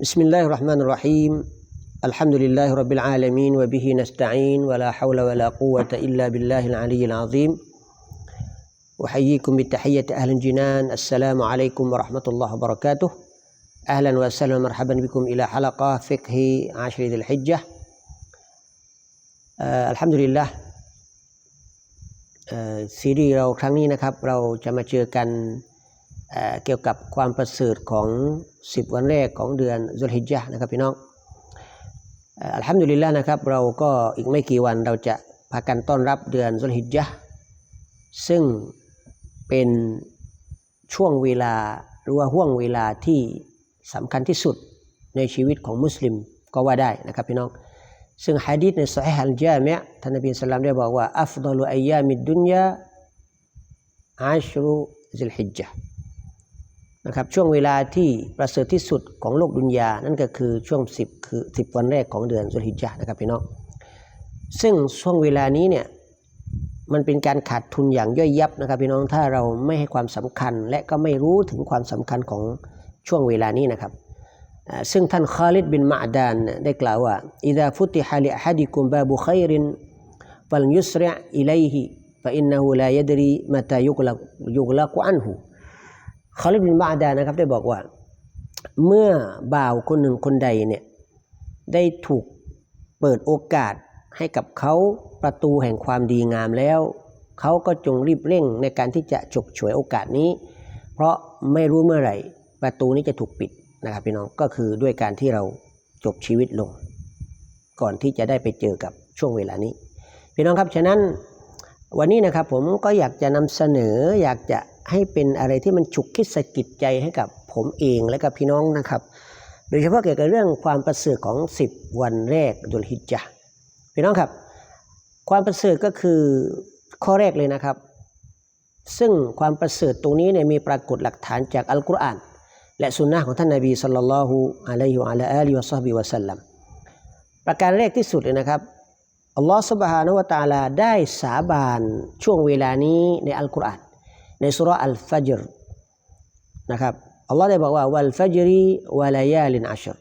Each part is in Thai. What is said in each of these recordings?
بسم الله الرحمن الرحيم الحمد لله رب العالمين وبه نستعين ولا حول ولا قوة إلا بالله العلي العظيم أحييكم بتحية أهل الجنان السلام عليكم ورحمة الله وبركاته أهلا وسهلا ومرحبا بكم إلى حلقة فقه عشر ذي الحجة آه الحمد لله เอ่อซีรีส์เราครั้งนี้นะครับ เราจะมาเจอกัน เกี่ยวกับความประเสริฐของ 10 วันแรกของเดือนซุลฮิจญะห์นะครับพี่น้องอัลฮัมดุลิลละนะครับเราก็อีกไม่กี่วันเราจะพากันต้อนรับเดือนซุลฮิจญะห์ซึ่งเป็นช่วงเวลาหรือว่าห่วงเวลาที่สำคัญที่สุดในชีวิตของมุสลิมก็ว่าได้นะครับพี่น้อง ซึ่งฮะดีษในสอฮีฮัลจามะท่านนบีสลามได้บอกว่าอัฟดลุอัยามิดดุนยาอัชรุซิลฮิจญะห์ นะครับช่วงเวลาที่ประเสริฐที่สุดของโลกดุนยา นั่นก็คือช่วง 10 คือ 10 วันแรกของเดือนสุลฮิจญนะครับพี่น้องซึ่งช่วงเวลานี้เนี่ยมันเป็นการขาดทุนอย่างย่อยยับนะครับพี่น้องถ้าเราไม่ให้ความสำคัญและก็ไม่รู้ถึงความสำคัญของช่วงเวลานี้นะครับซึ่งท่านคาลิดบินมาดานได้กล่าวว่าอิดาฟุติฮาลิฮัดิคุมบาบุขัยรินฟัลยุสริอิเลฮิฟะอินนหูลายดรีมตายุกลักยุกลักอันหู คาลิดบินมาดานนะครับ ได้บอกว่า เมื่อบ่าวคนหนึ่งคนใดเนี่ยได้ถูกเปิดโอกาสให้กับเขาประตูแห่งความดีงามแล้ว เขาก็จงรีบเร่งในการที่จะฉกฉวยโอกาสนี้ เพราะไม่รู้เมื่อไหร่ ประตูนี้จะถูกปิดนะครับพี่น้องก็คือด้วยการที่เราจบชีวิตลง ก่อนที่จะได้ไปเจอกับช่วงเวลานี้ พี่น้องครับฉะนั้น วันนี้นะครับผมก็อยากจะนำเสนออยากจะให้เป็นอะไรที่มันฉุกคิดสะกิดใจให้กับผมเองและกับพี่น้องนะครับ โดยเฉพาะเกี่ยวกับเรื่องความประเสริฐของ 10 วันแรกดุลฮิจญะห์พี่น้องครับ ความประเสริฐก็คือข้อแรกเลยนะครับ ซึ่งความประเสริฐตรงนี้เนี่ยมีปรากฏหลักฐานจากอัลกุรอานและสุนนะของท่านนาบีสัลลัลลอฮุอะลัยฮิวะอะลาอาลีวะซอฮบิวะสัลลัมประการแรกที่สุดเลยนะครับ อัลลอฮฺสุบฮานะวะตาลาได้สาบานช่วงเวลานี้ในอัลกุรอานในสุราอัลฟัจรนะครับอัลลอฮ์ได้บอกว่าวัลฟัจรีวะลายาลินอัชร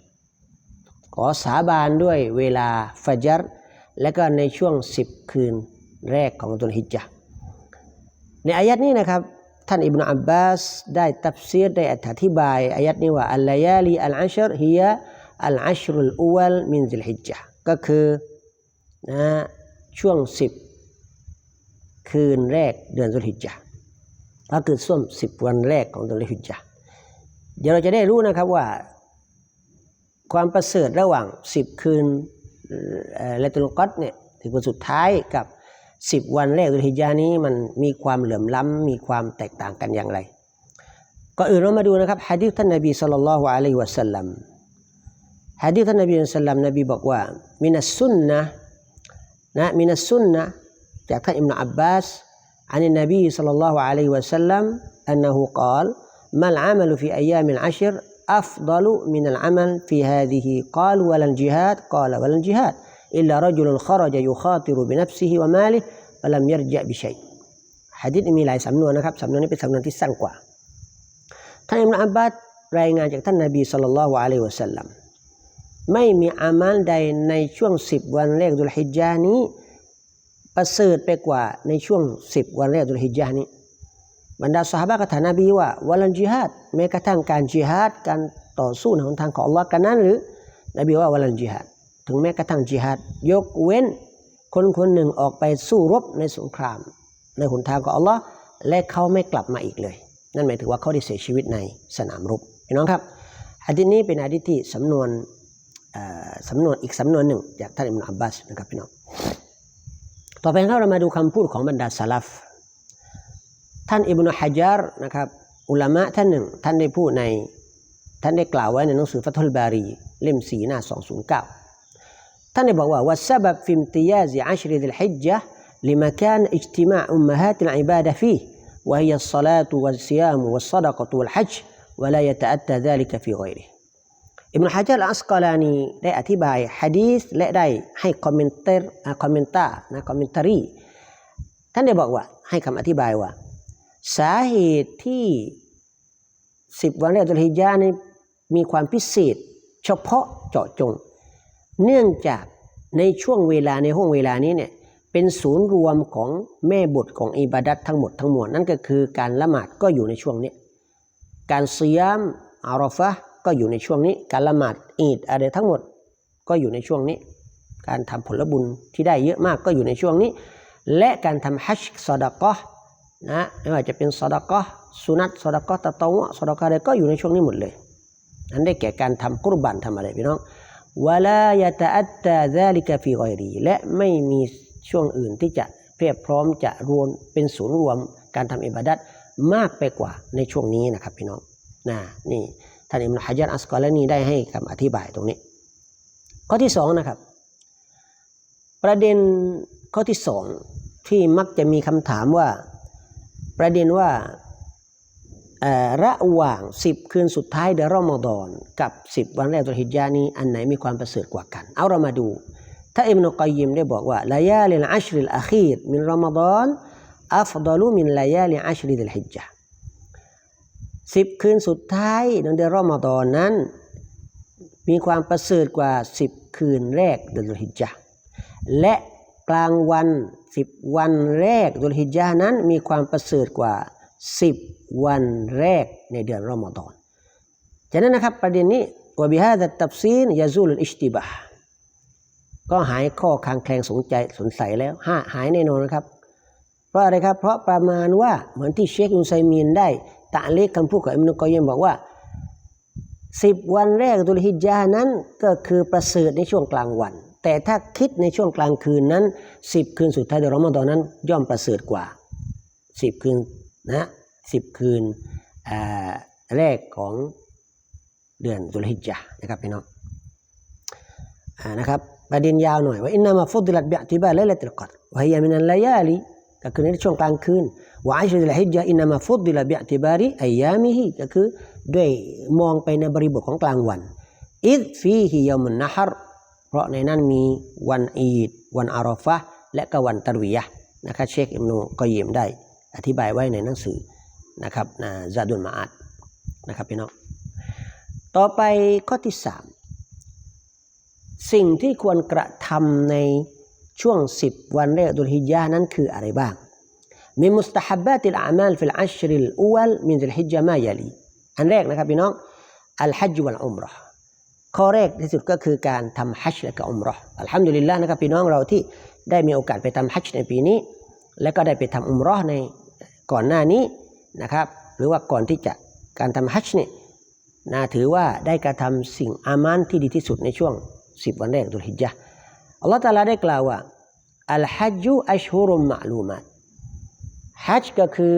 ขอสาบานด้วยเวลาฟัจรและก็ในช่วงสิบคืนแรกของตุลฮิจญะในอายัดนี้นะครับ ท่านอิบนาอับบาสได้ตัฟซีรได้อธิบายอายัดนี้ว่าอัลลายาลีอัลอัชรฮียอัลอัชรุลอวัลมินซิลฮิจญะก็คือ นะช่วงสิบคืนแรกเดือนสุลฮิจญะก็คือช่วงสิบวันแรกของเดือนสุลฮิจญะเดี๋ยวเราจะได้รู้นะครับว่า ความประเสริฐระหว่างสิบคืนและตุลกัดเนี่ยถึงวันสุดท้ายกับสิบวันแรกดุลฮิจญานี้มันมีความเหลื่อมล้ำมีความแตกต่างกันอย่างไรก็อื่นเรามาดูนะครับฮะดีษท่านนบีสัลลัลลอฮุอะลัยฮิวะสัลลัมฮะดีษท่านนบีสัลลัมนบีบอกว่ามินัสซุนนะ นะมินัสซุนนะจากท่านอิบนาอับบาส عن النبي صلى الله عليه وسلم أنه قال ما العمل في أيام العشر أفضل من العمل في هذه قال ولا الجهاد قال ولا الجهاد إلا رجل خرج يخاطر بنفسه وماله ولم يرجع بشيء ฮะดิษมีหลายสำนวนนะครับสำนวนนี้เป็นสำนวนที่สั้นกว่า ท่านอิมรุอับบาสรายงานจากท่านนาบีสุลต่านละฮ์อะลัยฮิวะสัลลัม ไม่มีอามัลใดในช่วงสิบวันแรกดุลฮิจญานี้ ประเสริฐไปกว่าในช่วงสิบวันแรกดุลฮิจญานี้บรรดาสหายก็ถามนบีว่าวัลันจิฮัดแม้กระทั่งการจิฮัดการต่อสู้ในหนทางของอัลลอฮ์กันนั้นหรือนบีว่าวัลันจิฮัดถึงแม้กระทั่งจิฮัดยกเว้น คนคนหนึ่งออกไปสู้รบในสงคราม ในหนทางของอัลลอฮ์และเขาไม่กลับมาอีกเลย นั่นหมายถึงว่าเขาได้เสียชีวิตในสนามรบพี่น้องครับฮะดิษนี้เป็นฮะดิษที่สำนวน สำนวนอีกสำนวนหนึ่งจากท่านอิมรุอับบาสนะครับพี่น้องต่อไปเรามาดูคำพูดของบรรดาสลัฟท่านอิบนุฮะจาร์นะครับอุลามะท่านหนึ่ง ท่านได้พูดใน ท่านได้กล่าวไว้ในหนังสือฟัตุลบารีเล่มสีหน้า209 ท่านได้บอกว่าวัสบับฟิมติยาซิอัชริดิลฮิจญะ لمكان اجتماع أمهات العبادة فيه وهي الصلاة والصيام والصدقة والحج ولا يتأتى ذلك في غيره อิบนุฮะจาร์อัสกอลานีได้อธิบายฮะดีษและได้ให้คอมเมนเตอร์คอมเมนตานะคอมเมนตารีท่านได้บอกว่าให้คำอธิบายว่า สาเหตุที่สิบวันแรกตุลฮิจญานี่มีความพิเศษ เฉพาะเจาะจง เนื่องจากในช่วงเวลาในห้วงเวลานี้เนี่ยเป็นศูนย์รวมของแม่บทของอิบาดัตทั้งหมดทั้งมวลนั่นก็คือการละหมาดก็อยู่ในช่วงนี้ การเซียมอารอฟะ ก็อยู่ในช่วงนี้ การละหมาดอีดอะไรทั้งหมดก็อยู่ในช่วงนี้ การทำผลบุญที่ได้เยอะมากก็อยู่ในช่วงนี้ และการทำฮัจญ์ซอดะกอนะไม่ว่าจะเป็นซอดะกอสุนัตซอดะกอตะตองซอดะกออะไรก็อยู่ในช่วงนี้หมดเลยนั้นได้แก่การทำกุรบันทำอะไรพี่น้องวลายะตะอัตตาซาลิกฟีกอยรีและไม่มีช่วงอื่นที่จะเพียบพร้อมจะรวมเป็นศูนย์รวมการทำอิบาดัตมากไปกว่าในช่วงนี้นะครับพี่น้องนะนี่ ท่านอิมนุฮะจัรอัสกอลนีได้ให้คำอธิบายตรงนี้ ข้อที่สองนะครับ ประเด็นข้อที่สองที่มักจะมีคำถามว่า ประเด็นว่าระหว่างสิบคืนสุดท้ายเดือนรอมฎอนกับสิบวันแรกตุลฮิจญานี้อันไหนมีความประเสริฐกว่ากัน เอาเรามาดู ถ้าอิบนุกัยยิมได้บอกว่าลายาลิลอัชริลอาคีรมินรอมฎอนอัฟดลุมินลายาลิอัชริลฮิจญา สิบคืนสุดท้ายในเดือนรอมฎอนนั้น มีความประเสริฐกว่าสิบคืนแรกเดือนฮิจญาและกลางวันสิบวันแรกตุลฮิจญานั้นมีความประเสริฐกว่าสิบวันแรกในเดือนรอมฎอนฉะนั้นนะครับประเด็นนี้วบิฮาดตับซีนยาซูลอิชติบะก็หายข้อคางแคลงสงใจสงสัยแล้วห้าหายแน่นอนนะครับ เพราะอะไรครับ เพราะประมาณว่าเหมือนที่เชคอุนไซมีนได้ ตะเลกคำพูดของอิมนุกอยมบอกว่าสิบวันแรกตุลฮิจานั้นก็คือประเสริฐในช่วงกลางวัน แต่ถ้าคิดในช่วงกลางคืนนั้นสิบคืนสุดท้ายเดือนรอมฎอนนั้น ย่อมประเสริฐกว่าสิบคืนนะสิบคืนแรกของเดือนตุลฮิจานะครับพี่น้องนะครับประเด็นยาวหน่อยว่าอินนามาฟุดลัดบิอติบาลเลตุลกัดวะฮียมินัลลายาลี ก็คือในช่วงกลางคืนวะอัชรุลฮิจญาอินนามาฟุดลัดบิอติบาริอัยามิฮิก็คือด้วยมองไปในบริบทของกลางวันอิดฟีฮิยามุนนะฮรเพราะในนั้นมีวันอีด วันอาราฟะและก็วันตะวียะนะครับเชคอิมนุกอยยิมได้ อธิบายไว้ในหนังสือนะครับนะซาดุลมาอัดนะครับพี่น้องต่อไปข้อที่สามสิ่งที่ควรกระทำใน ช่วงสิบวันแรกดุลฮิจญานั้นคืออะไรบ้างมีมุสตาฮับบาติลอามัลฟิลอัชริลอวัลมินดุลฮิจญามายาลีอันแรกนะครับพี่น้องอัลฮัจญ์วัลอุมราะข้อแรกที่สุดก็คือการทำฮัจญ์และก็อุมราะอัลฮัมดุลิลละนะครับพี่น้องเราที่ได้มีโอกาสไปทำฮัจญ์ในปีนี้ และก็ได้ไปทำอุมราะในก่อนหน้านี้นะครับหรือว่าก่อนที่จะการทำฮัจญ์เนี่ยนาถือว่าได้กระทำสิ่งอามานที่ดีที่สุดในช่วงสิบวันแรกดุลฮิจญะห์ อัลลอฮฺตะอาลาได้กล่าวว่าอัลฮัจญุอัชฮุรุมมะลูมัดฮัจก็คือ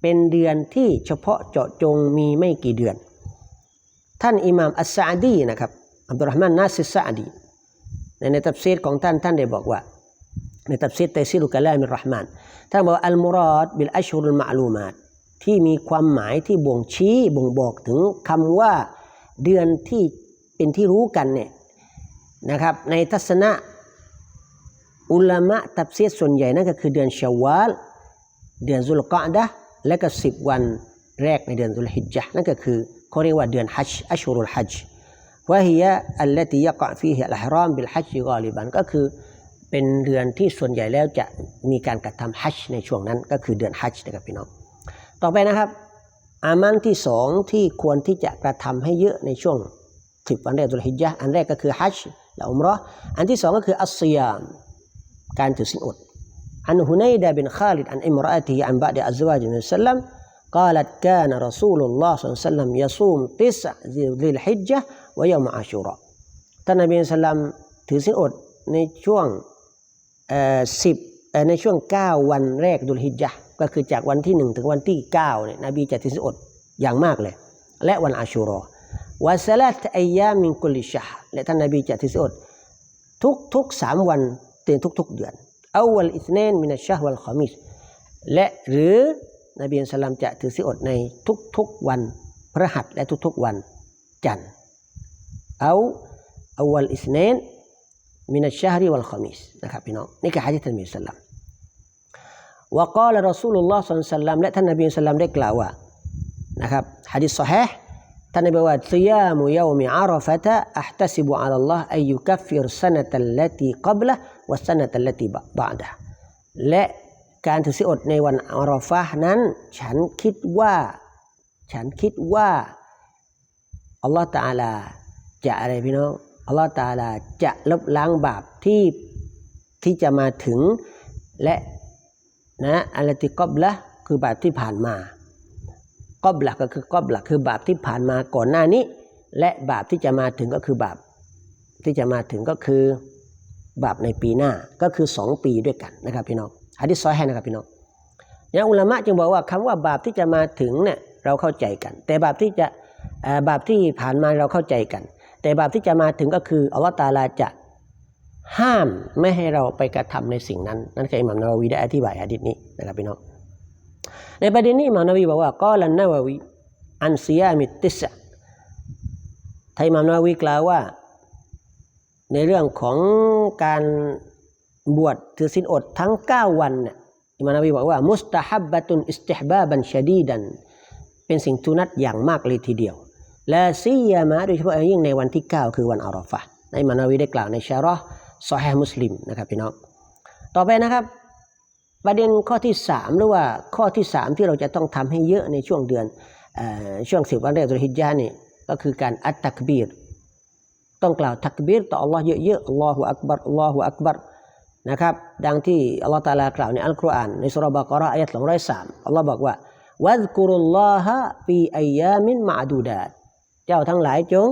เป็นเดือนที่เฉพาะเจาะจงมีไม่กี่เดือน ท่านอิหม่ามอัสซาดีนะครับอับดุลรห์มานนาซิสซาดีในในตัฟซีรของท่านท่านได้บอกว่า ในตัฟซีรไตซีรุกะลามิรห์มานท่านบอกว่าอัลมุรอดบิลอัชฮุรุลมะลูมัดที่มีความหมายที่บ่งชี้บ่งบอกถึงคำว่าเดือนที่เป็นที่รู้กันเนี่ย นะครับในทัศนะอุลามะตับเสียส่วนใหญ่นั่นก็คือเดือนชาวาลเดือนซุลกะดะและก็สิบวันแรกในเดือนซุลฮิจญะนั่นก็คือเขาเรียกว่าเดือนฮัจอัชรุลฮัจว่าฮียะอัลลติยะกะฟีฮิอัลฮรอมบิลฮัจกอลิบันก็คือเป็นเดือนที่ส่วนใหญ่แล้วจะมีการกระทำฮัจในช่วงนั้นก็คือเดือนฮัจนะครับพี่น้องต่อไปนะครับ อามันที่สองที่ควรที่จะกระทำให้เยอะในช่วงสิบวันแรกตุลฮิจญะอันแรกก็คือฮัจ และอุมเราะห์อันที่สองก็คืออัสซิยาม การถือศีลอด عن هنيدة بن خالد عن امرأته عن بعد أزواج النبي صلى الله عليه وسلم قالت كان رسول الله صلى الله عليه وسلم يصوم تسع ذي الحجة ويوم عاشوراء ท่านนบีสัลลัมถือศีลอดในช่วงสิบในช่วง 9 วันแรกดุลฮิจญะก็คือจากวันที่ 1 ถึงวันที่9เนี่ยนบีจะถือศีลอดอย่างมากเลย และวันอาชูรอ วาสลัตอัยยามินกุลิชะและท่านนบีจะถือศีลอดทุกทุกสามวันเตือนทุก ๆ เดือนอาวัลอิสเนนมินัชชะวัลขอมิสและหรือนบีอัลสลามจะถือศีลอดในทุกๆวันพระหัสและทุกๆวันจันทร์เอาอาวัลอิสเนนมินัชชะฮริวัลขอมิสนะครับพี่น้องนี่คือฮะดิษท่านนบีอัลสลามวกาลรอสูลุลลอฮ์สัลลัลลัมและท่านนบีอัลสลามได้กล่าวว่านะครับฮะดิษสอฮีห์ ท่านนบีบอกว่าซิยามุยามิอาราฟะตะอัพตัสิบุอัลลอฮ์อายุกัฟฟิรสนะตัลลตีกับละวะสนะตัลลตีบะดะและการถือศีลอดในวันอาราฟะนั้น ฉันคิดว่า ฉันคิดว่าอัลลอฮ์ตาลาจะอะไรพี่น้องอัลลอฮ์ตาลาจะลบล้างบาปที่ที่จะมาถึงและนะอัลติกอบละคือบาปที่ผ่านมา กอบละก็คือกอบละคือบาปที่ผ่านมาก่อนหน้านี้ และบาปที่จะมาถึงก็คือบาปที่จะมาถึงก็คือบาปในปีหน้าก็คือสองปีด้วยกันนะครับพี่น้องฮะดิษซอฮ์นะครับพี่น้องเนี่ยอุลามะจึงบอกว่าคำว่าบาปที่จะมาถึงเนี่ยเราเข้าใจกัน แต่บาปที่จะบาปที่ผ่านมาเราเข้าใจกัน แต่บาปที่จะมาถึงก็คืออัลลอฮฺตาลาจะห้ามไม่ให้เราไปกระทำในสิ่งนั้น นั่นคืออิหม่ามนาวีได้อธิบายหะดิษนี้นะครับพี่น้อง ในประเด็นนี้มานาวีบอกว่าก็ลันนาววีอันซิยามิติสะไทยมานาวีกล่าวว่า ในเรื่องของการบวชถือศีลอดทั้ง 9 วันเนี่ยอิมานบีบอกว่า มุสตาฮับบะตุนอิสติฮบาบันชดีดัน เป็นสิ่งทุนัดอย่างมากเลยทีเดียว และซียามาโดยเฉพาะยิ่งในวันที่ 9 คือวันอาราฟะในมามนบีได้กล่าวในชาระห์ซอฮีห์มุสลิมนะครับพี่น้อง ต่อไปนะครับ ประเด็นข้อที่ 3 หรือว่าข้อที่ 3 ที่เราจะต้องทำให้เยอะในช่วงเดือนอช่วงสิบวันแรกตุลฮิจญาห์นี่ก็คือการอัตตักบีร ต้องกล่าวตักบีรต่ออัลลอฮ์เยอะๆอัลลอฮฺอักบัรอัลลอฮฺอักบัรนะครับดังที่อัลลอฮฺตาลากล่าวในอัลกุรอานในสุรบะกะเราะห์อายะห์203อัลลอฮ์บอกว่าวัซกุรุลลอฮะฟีอัยามินมะดูดาตเจ้าทั้งหลายจง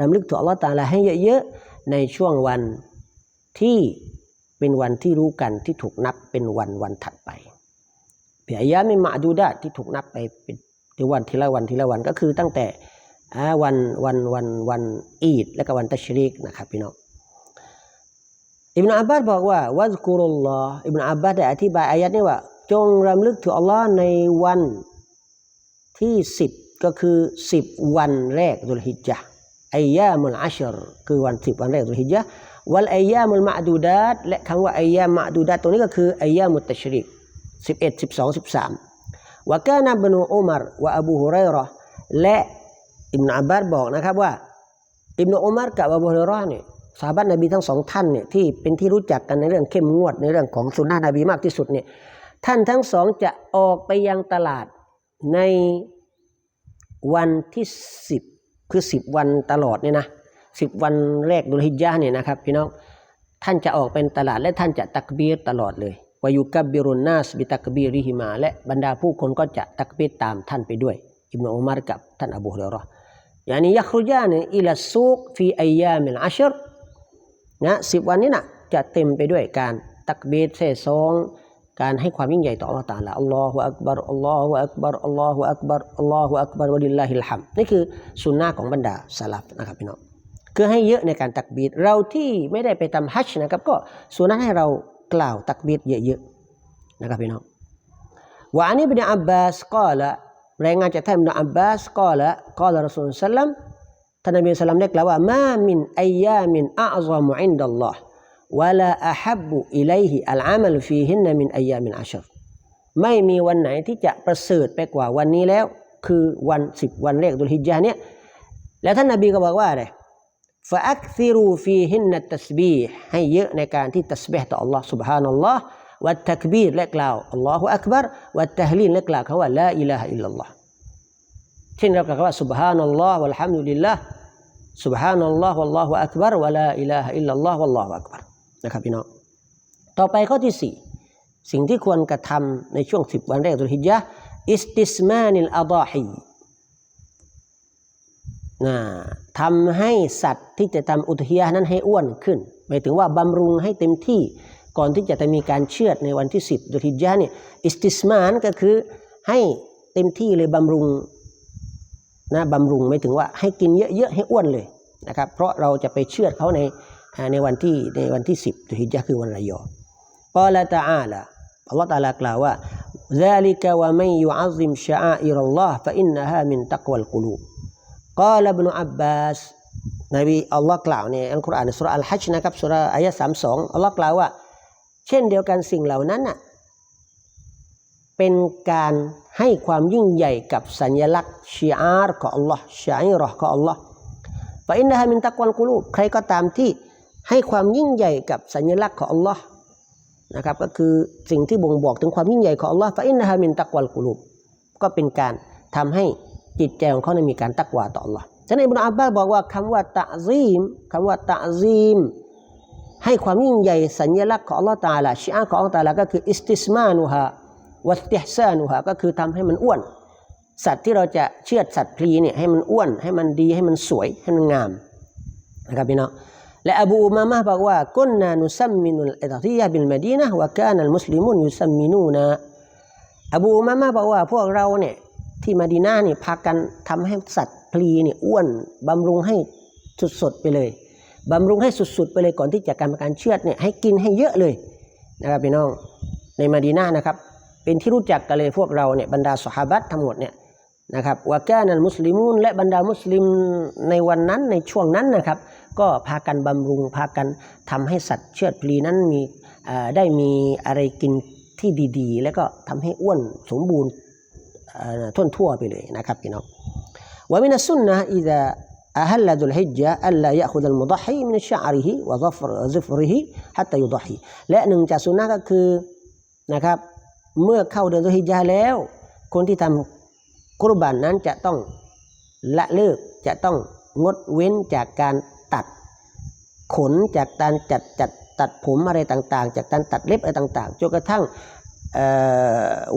รำลึกถึงอัลลอฮฺตาลาให้เยอะๆในช่วงวันที่ เป็นวันที่รู้กันที่ถูกนับเป็นวันวันถัดไปฟีอัยยามินมะดูไดาตที่ถูกนับไปเป็นที่วันทีละวันทีละวันก็คือตั้งแต่วันวันวันวันอีด และก็วันตัชรีกนะครับพี่น้องอิบนาอับบาสบอกว่าวัซกุรุลลอฮ์อิบนาอับบาสได้อธิบายอายัดนี้ว่า จงรำลึกถึงอัลลอฮ์ในวันที่สิบก็คือสิบวันแรกดุลฮิจญะห์อายามุลอัชรคือวันสิบวันแรกดุลฮิจญะ วัลอายามุลมะดูดัตและคำว่าอายามมะดูดัตตรงนี้ก็คืออายามุตตชรีกสิบเอ็ดสิบสองสิบสามวะกานะบนูอุมารวะอบูฮุไรเราะห์และอิบนาบบาสบอกนะครับว่าอิบนาอุมารกับอบูฮุเรยเราะห์เนี่ยสาบันนบีทั้งสองท่านเนี่ยที่เป็นที่รู้จักกันในเรื่องเข้มงวดในเรื่องของสุนนะนบีมากที่สุดเนี่ยท่านทั้งสองจะออกไปยังตลาดในวันที่สิบคือสิบวันตลอดเนี่ยนะ สิบวันแรกดุลฮิจญะเนี่ยนะครับพี่น้องท่านจะออกเป็นตลาดและท่านจะตักบีรตลอดเลยวายุกับบิรุนนาสบิตักบีริฮิมา และบรรดาผู้คนก็จะตักบีรตามท่านไปด้วย อิบนาอุมารกับท่านอบูฮุเรรอยานี้ยักรุญาเนี่ยอิลาซูกฟีอายามิลอาชรนะสิบวันนี้นะจะเต็มไปด้วยการตักบีรเซซองการให้ความยิ่งใหญ่ต่ออัลลอฮฺตาลาอัลลอฮฺอักบารอัลลอฮฺอักบารอัลลอฮฺอักบารอัลลอฮฺอักบารวะลิลลาฮิลฮัมนี่คือสุนนะของบรรดาสลับนะครับพี่น้อง คือให้เยอะในการตักบีรเราที่ไม่ได้ไปทำฮัจญ์นะครับ ก็สุนนะให้เรากล่าวตักบีรเยอะๆนะครับพี่น้องวะอันนี้บินอับบาสกล่าวรายงานจากท่านอินอับบาสกล่าวกล่าวรอสูลสัลลัมท่านนบีสัลลัมได้กล่าวว่ามามินอายามินอัลซามุอินดัลลอฮ์วะลาอะฮับบุอิลัยฮิอัลอามัลฟีฮินนมินอายามินอัชรไม่มีวันไหนที่จะประเสริฐไปกว่าวันนี้แล้ว คือวันสิบวันแรกดุลฮิจญาเนี่ยแล้วท่านนบีก็บอกว่าอะไร ฟะอักซิรูฟีฮินนัตตัสบีฮ์ให้เยอะในการที่ตัสบีฮ์ต่อ Allah سبحان الله วัตตักบีรและกล่าวอัลลอฮฺอักบารวัตตะฮลีนและกล่าวคำว่าลาอิลาฮะอิลลัลลอฮ์เช่นเรากล่าวคำว่า Subhanallah วัลฮัมดุลิลลาห์ Subhanallah วัลลอฮฺอักบารวะลาอิลาฮะอิลลัลลอฮ์วัลลอฮฺอักบารนะครับพี่น้องต่อไปข้อที่สี่สิ่งที่ควรกระทำในช่วงสิบวันแรกตุลฮิจญะห์อิสติสมานิลอาดาฮีนะ ทำให้สัตว์ที่จะทำอุทยานั้นให้อ้วนขึ้นหมายถึงว่าบำรุงให้เต็มที่ ก่อนที่จะมีการเชือดในวันที่สิบดุลฮิจญะห์เนี่ยอิสติสมานก็คือให้เต็มที่เลยบำรุงนะบำรุงไม่ถึงว่าให้กินเยอะๆให้อ้วนเลยนะครับ เพราะเราจะไปเชือดเขาในในวันที่ในวันที่สิบดุลฮิจญะห์คือวันระยอกาลตะอาลาอัลลอฮฺตะอาลากล่าวว่า ذلك ومن يعظم شعائر الله فإنها من تقوى القلوب กอลาบนุอับบาสนบีอัลลอฮ์กล่าวในอัลกุรอานสุรอัลฮัจนะครับสุรอายะสามสองอัลลอฮ์กล่าวว่า เช่นเดียวกันสิ่งเหล่านั้นน่ะเป็นการให้ความยิ่งใหญ่กับสัญลักษณ์ชีอาร์ของอัลลอฮ์ชัยรอของอัลลอฮ์ฟาอินนะฮามินตะกวนกุลูใครก็ตามที่ให้ความยิ่งใหญ่กับสัญลักษณ์ของอัลลอฮ์นะครับก็คือสิ่งที่บ่งบอกถึงความยิ่งใหญ่ของอัลลอฮ์ฟาอินนะฮามินตะกวนกุลูก็เป็นการทำให้ จิตใจของเขานั้นมีการตักวาต่อ Allah ฉะนั้นอิบนุอับบาสบอกว่าคำว่าตะซีมคำว่าตะซีม ให้ความยิ่งใหญ่สัญลักษณ์ของ Allah ตาลาชีอาของ Allah ตาลาก็คืออิสติสมานุฮาวัสติฮซานุฮาก็คือทำให้มันอ้วน สัตว์ที่เราจะเชือดสัตว์พลีเนี่ยให้มันอ้วน ให้มันดีให้มันสวยให้มันงามนะครับพี่น้องและอบูอุมามะบอกว่ากุนนานุซัมมินุลอิดฮียะบิลมดีนะวะกานัลมุสลิมุนยุซัมมินูนะอบูอุมามะบอกว่าพวกเราเนี่ย ที่มะดีนาเนี่ยพากันทำให้สัตว์พลีเนี่ยอ้วนบำรุงให้สุดๆไปเลยบำรุงให้สุดๆไปเลยก่อนที่จะการการเชือดเนี่ยให้กินให้เยอะเลยนะครับพี่น้องในมะดีนานะครับเป็นที่รู้จักกันเลยพวกเราเนี่ยบรรดาสหาบัตทั้งหมดเนี่ยนะครับวากานัลมุสลิมูนและบรรดามุสลิมในวันนั้นในช่วงนั้นนะครับ ก็พากันบำรุงพากันทำให้สัตว์เชือดพลีนั้นมีได้มีอะไรกินที่ดีๆ แล้วก็ทำให้อ้วนสมบูรณ์ ทั่วทั่วๆไปเลยนะครับพี่น้องومن السنة إذا أهل ذو الحجة ألا يأخذ المضحي من شعره وظفر ظفره حتى يضحي และหนึ่งจากสุนนะก็คือนะครับ เมื่อเข้าเดือนตุลฮิจญาห์แล้ว คนที่ทำกุรบานนั้นจะต้องละเลิกจะต้องงดเว้นจากการตัดขนจากการจัดจัดตัดผมอะไรต่างๆ จากการตัดเล็บอะไรต่างๆจนกระทั่งเอ่อ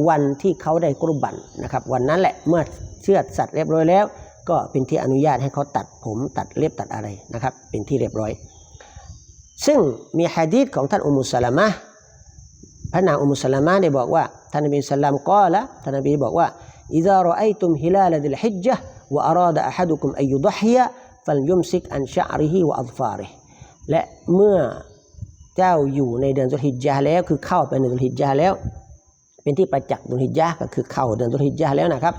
วันที่เขาได้กรุบันนะครับ วันนั้นแหละเมื่อเชือดสัตว์เรียบร้อยแล้ว ก็เป็นที่อนุญาตให้เขาตัดผมตัดเล็บตัดอะไรนะครับ เป็นที่เรียบร้อย ซึ่งมีฮะดีษของท่านอุมุสลามะพระนางอุมุสลามะได้บอกว่าท่านนบีสัลลัมก็ละท่านนบีบอกว่าอิซารอไอตุมฮิลาลดิลฮิจจ์วะอารอดะอะฮัดุคุมอายุดฮิยะฟัลยุมซิกอันชะอริฮิวะอัลฟาริและเมื่อเจ้าอยู่ในเดือนสุฮิจญาแล้วคือเข้าไปในสุฮิจญาแล้ว เป็นที่ประจักษ์สุลฮิจญาก็คือเข้าเดือนสุลฮิจญาแล้วนะครับ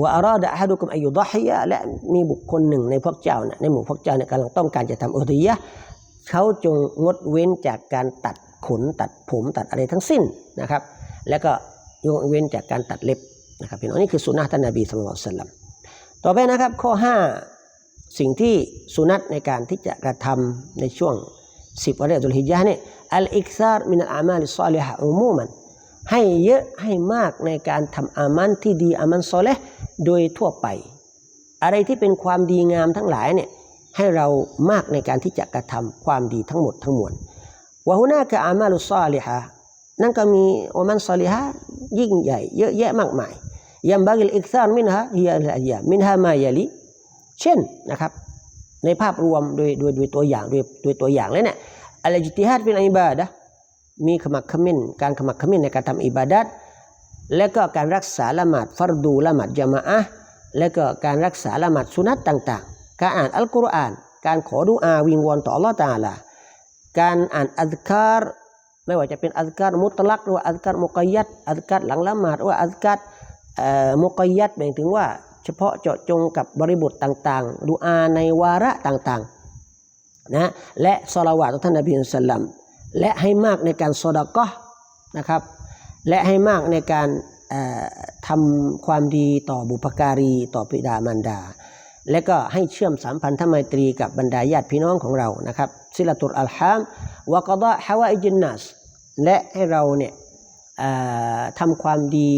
ว่าอารอดะฮะดุกุมอายุดอฮิยะและมีบุคคลหนึ่งในพวกเจ้านะในหมู่พวกเจ้าเนี่ยกำลังต้องการจะทำอุทิยะเขาจงงดเว้นจากการตัดขนตัดผมตัดอะไรทั้งสิ้นนะครับ แล้วก็ยกเว้นจากการตัดเล็บนะครับพี่น้องนี่คือสุนนะท่านนบีสุลต่านสัลลัมต่อไปนะครับ ข้อ 5 สิ่งที่สุนัตในการที่จะกระทำในช่วง 10วันแรกดุลฮิจญาเนี่ยอัลอิกซาร์มินัลอามาลิซอลิฮะอุมูมัน ให้เยอะให้มากในการทำอามันที่ดีอามันซอเลโดยทั่วไป อะไรที่เป็นความดีงามทั้งหลายเนี่ยให้เรามากในการที่จะกระทำความดีทั้งหมดทั้งมวลวะฮุนากะอามาลุซอลิฮะนั่นก็มีอามันซอลิฮะยิ่งใหญ่เยอะแยะมากมายยัมบากิลอิกซาร์มินฮะฮิยาลอยามินฮามายาลิเช่นนะครับในภาพรวมโดยโดยโดยตัวอย่างโดยโดยตัวอย่างเลยเนี่ยอัลจิติฮัดเป็นอิบาดะ์ มีขมักขม้น การขมักขม้นในการทำอิบาดัดและก็การรักษาละหมาดฟัรดูละหมาดจามะอะและก็การรักษาละหมาดสุนัตต่างๆ การอ่านอัลกุรอาน การขอดุอาวิงวอนต่อลลอตาลาการอ่านอัลการไม่ว่าจะเป็นอัลการมุตลักหรือว่าอัลการมุกยัดอัลการหลังละหมาดหรือว่าอัลการมุกยัดหมายถึงว่าเฉพาะเจาะจงกับบริบทต่างๆ ดูอาในวาระต่างๆนะและสลาวาตต่อท่านนบีมุสลัม และให้มากในการสดะกอฮ์นะครับ และให้มากในการทำความดีต่อบุพการีต่อปิดามารดา และก็ให้เชื่อมสามพันธไมตรีกับบรรดาญาติพี่น้องของเรานะครับซิลตุลอัลฮามวะกดะฮาวาอิจินนัสและให้เราเนี่ยทำความดี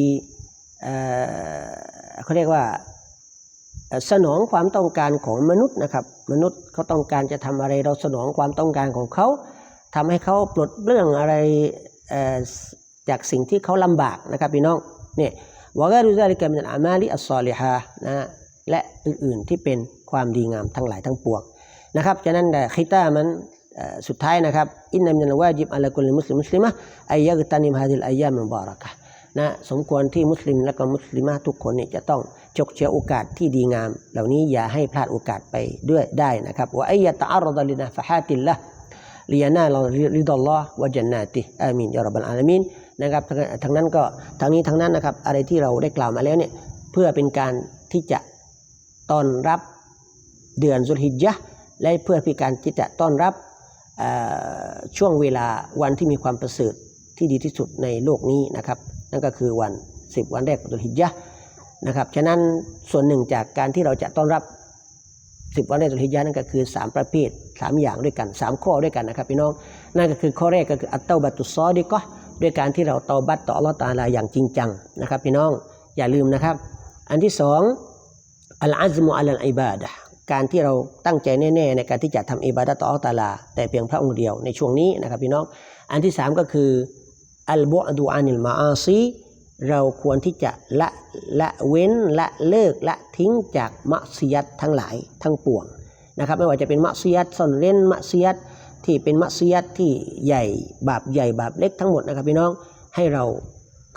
เอ่อเขาเรียกว่าสนองความต้องการของมนุษย์นะครับ มนุษย์เขาต้องการจะทำอะไรเราสนองความต้องการของเขา ทำให้เขาปลดเรื่องอะไรจากสิ่งที่เขาลำบากนะครับพี่น้องเนี่ยวะกาดุซาลิกามินอามาลิอัสซอลิฮะนะและอื่นๆที่เป็นความดีงามทั้งหลายทั้งปวงนะครับฉะนั้นคิตามันสุดท้ายนะครับอินนามินัลวาจิบอัลกุลมุสลิมมุสลิมะอัยยักตันิมฮาดิลอายามุบารักะนะสมควรที่มุสลิมและก็มุสลิมะทุกคนเนี่ยจะต้องจกเชือโอกาสที่ดีงาม เหล่านี้อย่าให้พลาดโอกาสไปด้วยได้นะครับว่าอัยะตะอารดลินะฟะฮาติลละ ลียนาลริดอลลอฮ์วะจันนาติอามีนยารับบลอาลามีนนะครับทั้งนั้นก็ทั้งนี้ทั้งนั้นนะครับอะไรที่เราได้กล่าวมาแล้วเนี่ยเพื่อเป็นการที่จะต้อนรับเดือนสุลฮิจญะและเพื่อเป็นการที่จะต้อนรับช่วงเวลาวันที่มีความประเสริฐที่ดีที่สุดในโลกนี้นะครับ นั่นก็คือวัน 10 วันแรกของตุลฮิจญะนะครับฉะนั้นส่วนหนึ่งจากการที่เราจะต้อนรับ 10วันแรกตุลฮิจญะห์นั่นก็คือ 3 ประเภท 3 อย่างด้วยกัน 3 ข้อด้วยกันนะครับพี่น้อง นั่นก็คือข้อแรกก็คืออัตเตาบัตุซอดิกะห์ด้วยการที่เราตาบัตต่ออัลลอฮ์ตาลาอย่างจริงจังนะครับพี่น้องอย่าลืมนะครับ อันที่สองอัลอาซมุอัลลอิบาดะการที่เราตั้งใจแน่ๆในการที่จะทำอิบาดะต่ออัลตาลา แต่เพียงพระองค์เดียวในช่วงนี้นะครับพี่น้อง อันที่สามก็คืออัลบุอดูอานิลมาอาซี เราควรที่จะละละเว้นละเลิกละทิ้งจากมัสยิดทั้งหลายทั้งปวงนะครับไม่ว่าจะเป็นมัสยิดซ่อนเร้นมัสยิดที่เป็นมัสยิดที่ใหญ่บาปใหญ่บาปเล็กทั้งหมดนะครับพี่น้องให้เรา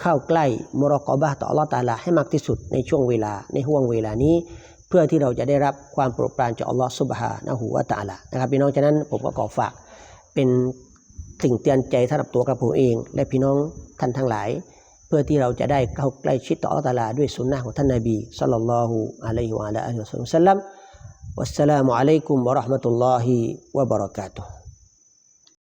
เข้าใกล้มรกอบะต่ออัลลอฮ์ตาลาให้มากที่สุดในช่วงเวลาในห่วงเวลานี้ เพื่อที่เราจะได้รับความโปรดปรานจากอัลลอฮ์ซุบฮานะฮูวะตาลานะครับพี่น้องฉะนั้นผมก็ขอฝากเป็นสิ่งเตือนใจสำหรับตัวกระผมเอง และพี่น้องท่านทั้งหลาย เพื่อที่เราจะได้เข้าใกล้ชิดต่ออัลลอฮ์ตะอาลาด้วยสุนนะของท่านนบีสัลลัลลอฮุอะลัยฮิวะอะลาอาลิฮิวะซัลลัมวัสสลามุอะลัยกุมวะเราะห์มะตุลลอฮิวะบะเราะกาตุฮ์